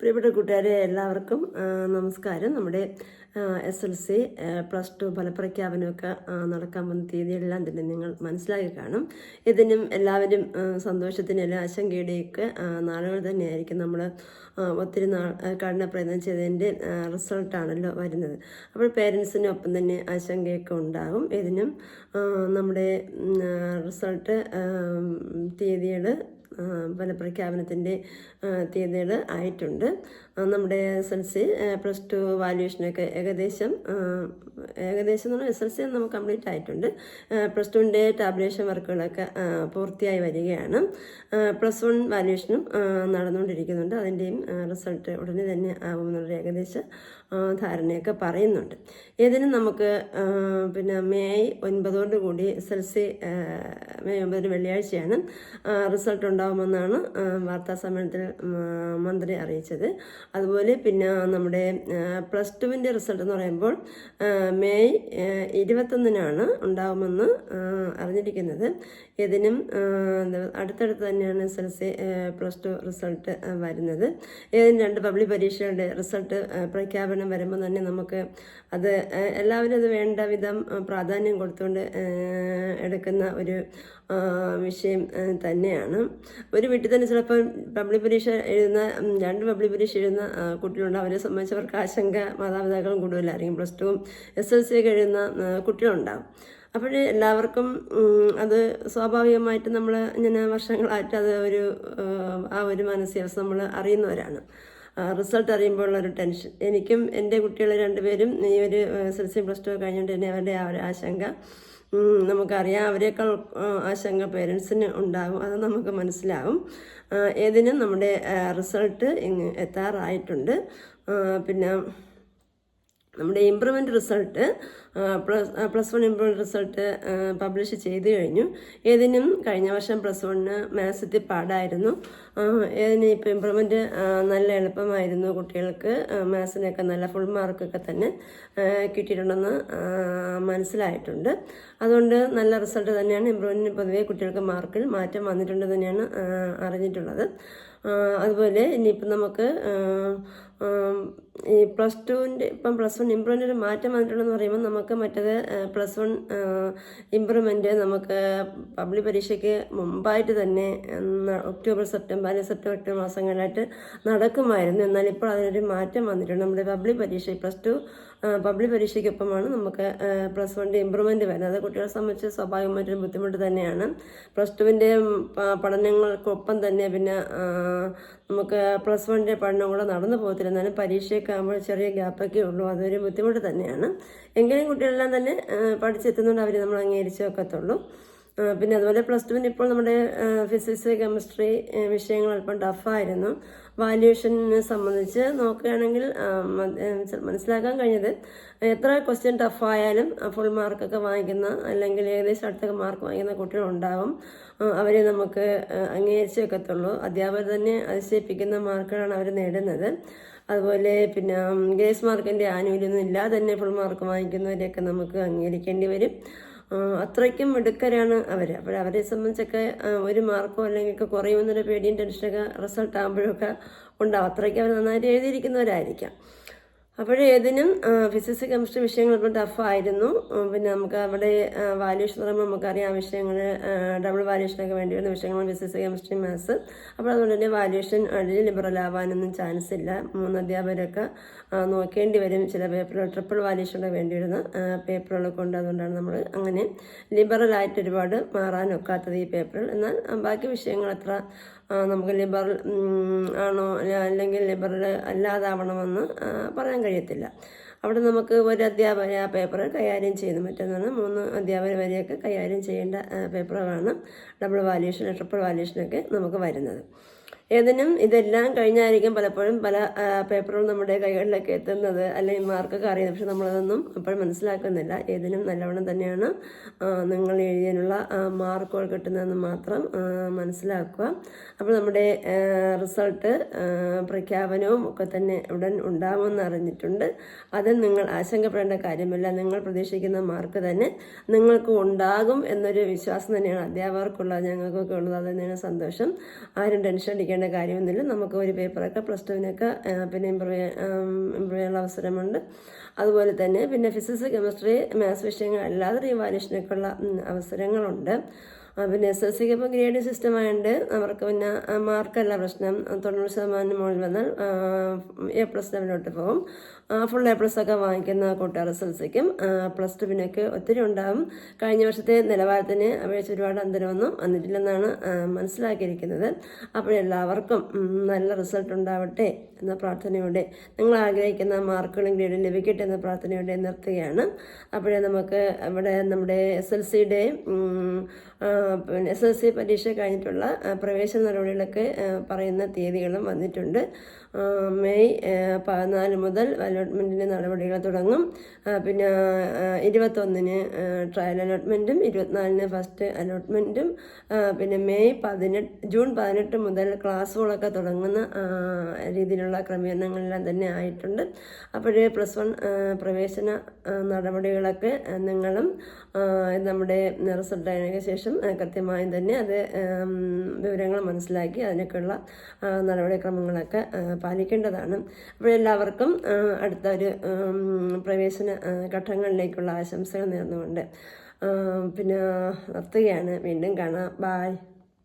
പ്രിയപ്പെട്ട കൂട്ടുകാരെ എല്ലാവർക്കും നമസ്കാരം. നമ്മുടെ S L C plus two ഫലപ്രഖ്യാപനമൊക്കെ നടക്കാൻ പോകുന്ന തീയതിയെല്ലാം തന്നെ നിങ്ങൾ മനസ്സിലാക്കി കാണും. ഇതിനും എല്ലാവരും ആ, എല്ലാ ആശങ്കയുടെയൊക്കെ നാളുകൾ തന്നെയായിരിക്കും നമ്മൾ ഒത്തിരി നാൾ കഠിന പ്രയത്നം ചെയ്തതിന്റെ റിസൾട്ടാണല്ലോ വരുന്നത്. അപ്പോൾ പേരൻസിനൊപ്പം തന്നെ ആശങ്കയൊക്കെ ഉണ്ടാകും. ഇതിനും നമ്മുടെ റിസൾട്ട് തീയതികൾ ഫലപ്രഖ്യാപനത്തിന്റെ തീയതികൾ ആയിട്ടുണ്ട്. നമ്മുടെ S L C plus two വാല്യൂഷനൊക്കെ ഏകദേശം ഏകദേശം എന്ന് പറഞ്ഞാൽ എസ് എൽ സി നമുക്ക് കംപ്ലീറ്റ് ആയിട്ടുണ്ട്. പ്ലസ് ടുവിന്റെ ടാബ്ലേഷൻ വർക്കുകളൊക്കെ പൂർത്തിയായി വരികയാണ്. പ്ലസ് വൺ വാല്യൂഷനും ആ, നടന്നുകൊണ്ടിരിക്കുന്നുണ്ട്. അതിന്റെയും റിസൾട്ട് ഉടനെ തന്നെ ആകുമെന്നുള്ള ഏകദേശ ധാരണയൊക്കെ പറയുന്നുണ്ട്. ഏതിനും നമുക്ക് പിന്നെ മെയ് ഒൻപതോടുകൂടി എസ് എൽ സി മെയ് ഒമ്പതിന് വെള്ളിയാഴ്ചയാണ് റിസൾട്ട് ഉണ്ടാകുമെന്നാണ് വാർത്താ സമ്മേളനത്തിൽ മന്ത്രി അറിയിച്ചത്. അതുപോലെ പിന്നെ നമ്മുടെ പ്ലസ് ടുവിന്റെ റിസൾട്ട് എന്ന് പറയുമ്പോൾ മെയ് ഇരുപത്തൊന്നിനാണ് ഉണ്ടാകുമെന്ന് അറിഞ്ഞിരിക്കുന്നത്. ഇതിനും അടുത്തടുത്ത് തന്നെയാണ് S L C plus two result വരുന്നത്. ഏതിനും രണ്ട് പബ്ലിക് പരീക്ഷകളുടെ റിസൾട്ട് പ്രഖ്യാപനം വരുമ്പോൾ തന്നെ നമുക്ക് അത് എല്ലാവരും അത് വേണ്ട വിധം പ്രാധാന്യം കൊടുത്തുകൊണ്ട് എടുക്കുന്ന ഒരു വിഷയം തന്നെയാണ്. ഒരു വീട്ടിൽ തന്നെ ചിലപ്പോൾ പബ്ലിക് പരീക്ഷ എഴുതുന്ന രണ്ട് പബ്ലിക് പരീക്ഷ എഴുതുന്ന കുട്ടികളുണ്ട്. അവരെ സംബന്ധിച്ചവർക്ക് ആശങ്ക മാതാപിതാക്കളും കൂടുതലായിരിക്കും പ്ലസ് ടുവും എസ് എൽ സി ഒക്കെ എഴുതുന്ന കുട്ടികളുണ്ടാകും അപ്പോൾ എല്ലാവർക്കും അത് സ്വാഭാവികമായിട്ട് നമ്മൾ ഇങ്ങനെ വർഷങ്ങളായിട്ട് അത് ഒരു ആ ഒരു മാനസികാവസ്ഥ നമ്മൾ അറിയുന്നവരാണ്. റിസൾട്ട് അറിയുമ്പോഴുള്ള ഒരു ടെൻഷൻ എനിക്കും എന്റെ കുട്ടികൾ രണ്ടുപേരും ഈ ഒരു S L C plus two കഴിഞ്ഞുകൊണ്ട് തന്നെ അവരുടെ ആ ഒരു ആശങ്ക നമുക്കറിയാം. അവരെക്കാൾ ആശങ്ക പേരൻസിന് ഉണ്ടാകും. അത് നമുക്ക് മനസ്സിലാവും. ഏതിനും നമ്മുടെ റിസൾട്ട് എത്താറായിട്ടുണ്ട്. പിന്നെ നമ്മുടെ improvement result plus plus one improvement result publish ചെയ്തു കഴിഞ്ഞു. ഏതിനും കഴിഞ്ഞ വർഷം പ്ലസ് വണ്ണിന് മാത്സത്തിൽ പാടായിരുന്നു. ഏതിന് ഇപ്പോൾ ഇമ്പ്രൂവ്മെന്റ് നല്ല എളുപ്പമായിരുന്നു കുട്ടികൾക്ക് മാത്സിനൊക്കെ നല്ല ഫുൾ മാർക്കൊക്കെ തന്നെ കിട്ടിയിട്ടുണ്ടെന്ന് മനസ്സിലായിട്ടുണ്ട്. അതുകൊണ്ട് നല്ല റിസൾട്ട് തന്നെയാണ് ഇമ്പ്രൂവ്മെന്റിന് പൊതുവേ കുട്ടികൾക്ക് മാർക്കിൽ മാറ്റം വന്നിട്ടുണ്ട് തന്നെയാണ് അറിഞ്ഞിട്ടുള്ളത്. അതുപോലെ ഇനിയിപ്പം നമുക്ക് ഈ പ്ലസ് ടുവിന്റെ ഇപ്പം പ്ലസ് വൺ ഇമ്പ്രൂവ്മെന്റ് മാറ്റം വന്നിട്ടുണ്ടെന്ന് പറയുമ്പോൾ നമുക്ക് മറ്റേത് പ്ലസ് വൺ ഇമ്പ്രൂവ്മെന്റ് നമുക്ക് പബ്ലിക് പരീക്ഷയ്ക്ക് മുമ്പായിട്ട് തന്നെ ഒക്ടോബർ സെപ്റ്റംബർ സെപ്റ്റംബർ ഒക്ടോബർ മാസങ്ങളിലായിട്ട് നടക്കുമായിരുന്നു. എന്നാൽ ഇപ്പോൾ അതിനൊരു മാറ്റം വന്നിട്ടുണ്ട്. നമ്മുടെ പബ്ലിക് പരീക്ഷ പ്ലസ് ടു പബ്ലിക് പരീക്ഷയ്ക്കൊപ്പമാണ് നമുക്ക് പ്ലസ് വണ്ണിന്റെ ഇമ്പ്രൂവ്മെന്റ് വരുന്നത്. അത് കുട്ടികളെ സംബന്ധിച്ച് സ്വാഭാവികമായിട്ടൊരു ബുദ്ധിമുട്ട് തന്നെയാണ്. പ്ലസ് ടുവിന്റെ പഠനങ്ങൾക്കൊപ്പം തന്നെ പിന്നെ നമുക്ക് പ്ലസ് വണ്ണിന്റെ പഠനം കൂടെ നടന്നു പോകത്തില്ല. എന്നാലും പരീക്ഷയൊക്കെ ആകുമ്പോൾ ചെറിയ ഗ്യാപ്പൊക്കെ ഉള്ളൂ. അതൊരു ബുദ്ധിമുട്ട് തന്നെയാണ്. എങ്കിലും കുട്ടികളെല്ലാം തന്നെ പഠിച്ചെത്തുന്നുണ്ട് അവർ നമ്മൾ അംഗീകരിച്ചൊക്കത്തുള്ളൂ പിന്നെ അതുപോലെ പ്ലസ് ടുവിന് ഇപ്പോൾ നമ്മുടെ ഫിസിക്സ് കെമിസ്ട്രി വിഷയങ്ങൾ അല്പം ടഫായിരുന്നു വാല്യുവേഷനെ സംബന്ധിച്ച് നോക്കുകയാണെങ്കിൽ മനസ്സിലാക്കാൻ കഴിഞ്ഞത് എത്ര ക്വസ്റ്റ്യൻ ടഫായാലും ഫുൾ മാർക്കൊക്കെ വാങ്ങിക്കുന്ന അല്ലെങ്കിൽ ഏകദേശം അടുത്തൊക്കെ മാർക്ക് വാങ്ങിക്കുന്ന കുട്ടികളുണ്ടാവും. അവരെ നമുക്ക് അംഗീകരിച്ചേ ഒക്കത്തുള്ളൂ അധ്യാപകർ തന്നെ അതിശയിപ്പിക്കുന്ന മാർക്കുകളാണ് അവർ നേടുന്നത്. അതുപോലെ പിന്നെ ഗ്രേസ് മാർക്കിന്റെ ആനുകൂല്യമൊന്നും ഇല്ലാതെ തന്നെ ഫുൾ മാർക്ക് വാങ്ങിക്കുന്നവരെയൊക്കെ നമുക്ക് അംഗീകരിക്കേണ്ടി വരും. അത്രയ്ക്കും മിടുക്കരാണ് അവർ അപ്പോൾ അവരെ സംബന്ധിച്ചൊക്കെ ഒരു മാർക്കോ അല്ലെങ്കിൽ കുറയുമെന്നൊരു പേടിയും ടെൻഷനൊക്കെ റിസൾട്ട് ആകുമ്പോഴൊക്കെ ഉണ്ടാവും. അത്രയ്ക്ക് അവർ നന്നായിട്ട് എഴുതിയിരിക്കുന്നവരായിരിക്കാം. അപ്പോഴേ ഏതിനും ഫിസിക്സ് കെമിസ്ട്രി വിഷയങ്ങൾ ഇപ്പോൾ ടഫായിരുന്നു. പിന്നെ നമുക്ക് അവിടെ വാല്യൂഷൻ പറയുമ്പോൾ നമുക്കറിയാം വിഷയങ്ങൾ ഡബിൾ വാല്യൂഷനൊക്കെ വേണ്ടി വരുന്ന വിഷയങ്ങൾ ഫിസിക്സ് കെമിസ്ട്രി മാത്സ് അപ്പോൾ അതുകൊണ്ട് തന്നെ വാല്യൂഷൻ അതിൽ ലിബറൽ ആവാനൊന്നും ചാൻസ് ഇല്ല. മൂന്ന് അധ്യാപകരൊക്കെ നോക്കേണ്ടി വരും ചില പേപ്പറുകൾ ട്രിപ്പിൾ വാല്യൂഷനൊക്കെ വേണ്ടി വരുന്ന പേപ്പറുകളൊക്കെ കൊണ്ട് അതുകൊണ്ടാണ് നമ്മൾ അങ്ങനെ ലിബറൽ ആയിട്ട് ഒരുപാട് മാറാനൊക്കാത്തത് ഈ പേപ്പറിൽ എന്നാൽ ബാക്കി വിഷയങ്ങൾ അത്ര ആ, നമുക്ക് ലിബറൽ ആണോ അല്ലെങ്കിൽ ലിബറൽ അല്ലാതാവണമെന്ന് പറയാൻ കഴിയത്തില്ല. അവിടെ നമുക്ക് ഒരു അധ്യാപകരെ ആ പേപ്പർ കൈകാര്യം ചെയ്യുന്നു മറ്റൊന്നാണ് മൂന്ന് അധ്യാപകർ വരെയൊക്കെ കൈകാര്യം ചെയ്യേണ്ട പേപ്പറുകളാണ് ഡബിൾ വാല്യൂഷൻ ട്രിപ്പിൾ വാല്യൂഷനൊക്കെ നമുക്ക് വരുന്നത്. ഏതിനും ഇതെല്ലാം കഴിഞ്ഞായിരിക്കും പലപ്പോഴും പല പേപ്പറുകളും നമ്മുടെ കൈകളിലൊക്കെ എത്തുന്നത്. അല്ലെങ്കിൽ മാർക്കൊക്കെ അറിയുന്നത്. പക്ഷെ നമ്മളതൊന്നും അപ്പോൾ മനസ്സിലാക്കുന്നില്ല. ഏതിനും നല്ലവണ്ണം തന്നെയാണ് നിങ്ങൾ എഴുതിയതിനുള്ള മാർക്കുകൾ കിട്ടുന്നതെന്ന് മാത്രം മനസ്സിലാക്കുക. അപ്പോൾ നമ്മുടെ റിസൾട്ട് പ്രഖ്യാപനവും ഒക്കെ തന്നെ ഉടൻ ഉണ്ടാകുമെന്ന് അറിഞ്ഞിട്ടുണ്ട്. അതിൽ നിങ്ങൾ ആശങ്കപ്പെടേണ്ട കാര്യമല്ല. നിങ്ങൾ പ്രതീക്ഷിക്കുന്ന മാർക്ക് തന്നെ നിങ്ങൾക്ക് ഉണ്ടാകും എന്നൊരു വിശ്വാസം തന്നെയാണ് അധ്യാപകർക്കുള്ളത് ഞങ്ങൾക്കൊക്കെ ഉള്ളത്. അത് തന്നെയാണ് സന്തോഷം. ആരും ടെൻഷൻ പേടിക്കേണ്ട കാര്യമൊന്നുമില്ല. നമുക്ക് ഒരു പേപ്പറൊക്കെ പ്ലസ് ടുവിനൊക്കെ പിന്നെ ഇമ്പ്രൂവ് ഇമ്പ്രൂവ് ചെയ്യാനുള്ള അവസരമുണ്ട്. അതുപോലെ തന്നെ പിന്നെ ഫിസിക്സ് കെമിസ്ട്രി മാത്സ് വിഷയങ്ങൾ അല്ലാതെ റീവാലുവേഷനൊക്കെ ഉള്ള അവസരങ്ങളുണ്ട്. പിന്നെ എസ് എൽ സിക്ക് ഇപ്പോൾ ഗ്രേഡ് സിസ്റ്റം ആയതുകൊണ്ട് അവർക്ക് പിന്നെ മാർക്കല്ല പ്രശ്നം. തൊണ്ണൂറ് ശതമാനം മുകളിൽ വന്നാൽ എ പ്ലസ് ലെവലിലോട്ട് പോകും. ഫുൾ എ പ്ലസ് ഒക്കെ വാങ്ങിക്കുന്ന കൂട്ടുകാർ എസ് എൽ സിക്കും പ്ലസ് ടുവിനൊക്കെ ഒത്തിരി ഉണ്ടാകും കഴിഞ്ഞ വർഷത്തെ നിലവാരത്തിന് അപേക്ഷിച്ച് ഒരുപാട് അന്തരമൊന്നും വന്നിട്ടില്ലെന്നാണ് മനസ്സിലാക്കിയിരിക്കുന്നത്. അപ്പോൾ എല്ലാവർക്കും നല്ല റിസൾട്ട് ഉണ്ടാവട്ടെ എന്ന പ്രാർത്ഥനയോടെ നിങ്ങൾ ആഗ്രഹിക്കുന്ന മാർക്കുകളും ഗ്രേഡും ലഭിക്കട്ടെ എന്ന പ്രാർത്ഥനയോടെ നിർത്തുകയാണ്. അപ്പോഴേ നമുക്ക് ഇവിടെ നമ്മുടെ എസ് എൽ സിയുടെ പിന്നെ എസ് എസ് സി പരീക്ഷ കഴിഞ്ഞിട്ടുള്ള പ്രവേശന നടപടികളൊക്കെ പറയുന്ന തീയതികളും വന്നിട്ടുണ്ട്. മെയ് പതിനാല് മുതൽ അലോട്ട്മെന്റിന്റെ നടപടികൾ തുടങ്ങും. പിന്നെ ഇരുപത്തൊന്നിന് ട്രയൽ അലോട്ട്മെന്റും ഇരുപത്തിനാലിന് ഫസ്റ്റ് അലോട്ട്മെന്റും പിന്നെ മെയ് പതിനെട്ട് ജൂൺ പതിനെട്ട് മുതൽ ക്ലാസ്സുകളൊക്കെ തുടങ്ങുന്ന രീതിയിലുള്ള ക്രമീകരണങ്ങളെല്ലാം തന്നെ ആയിട്ടുണ്ട്. അപ്പോഴേ പ്ലസ് വൺ പ്രവേശന നടപടികളൊക്കെ നിങ്ങളും നമ്മുടെ റിസൾട്ട് അതിനൊക്കെ ശേഷം ആ, കൃത്യമായും തന്നെ അത് വിവരങ്ങൾ മനസ്സിലാക്കി അതിനൊക്കെയുള്ള നടപടിക്രമങ്ങളൊക്കെ പാലിക്കേണ്ടതാണ്. അപ്പോഴെല്ലാവർക്കും എല്ലാവർക്കും അടുത്ത ഒരു പ്രവേശന ഘട്ടങ്ങളിലേക്കുള്ള ആശംസകൾ നേർന്നുകൊണ്ട് പിന്നെ നിർത്തുകയാണ്. വീണ്ടും കാണാം. ബായ്.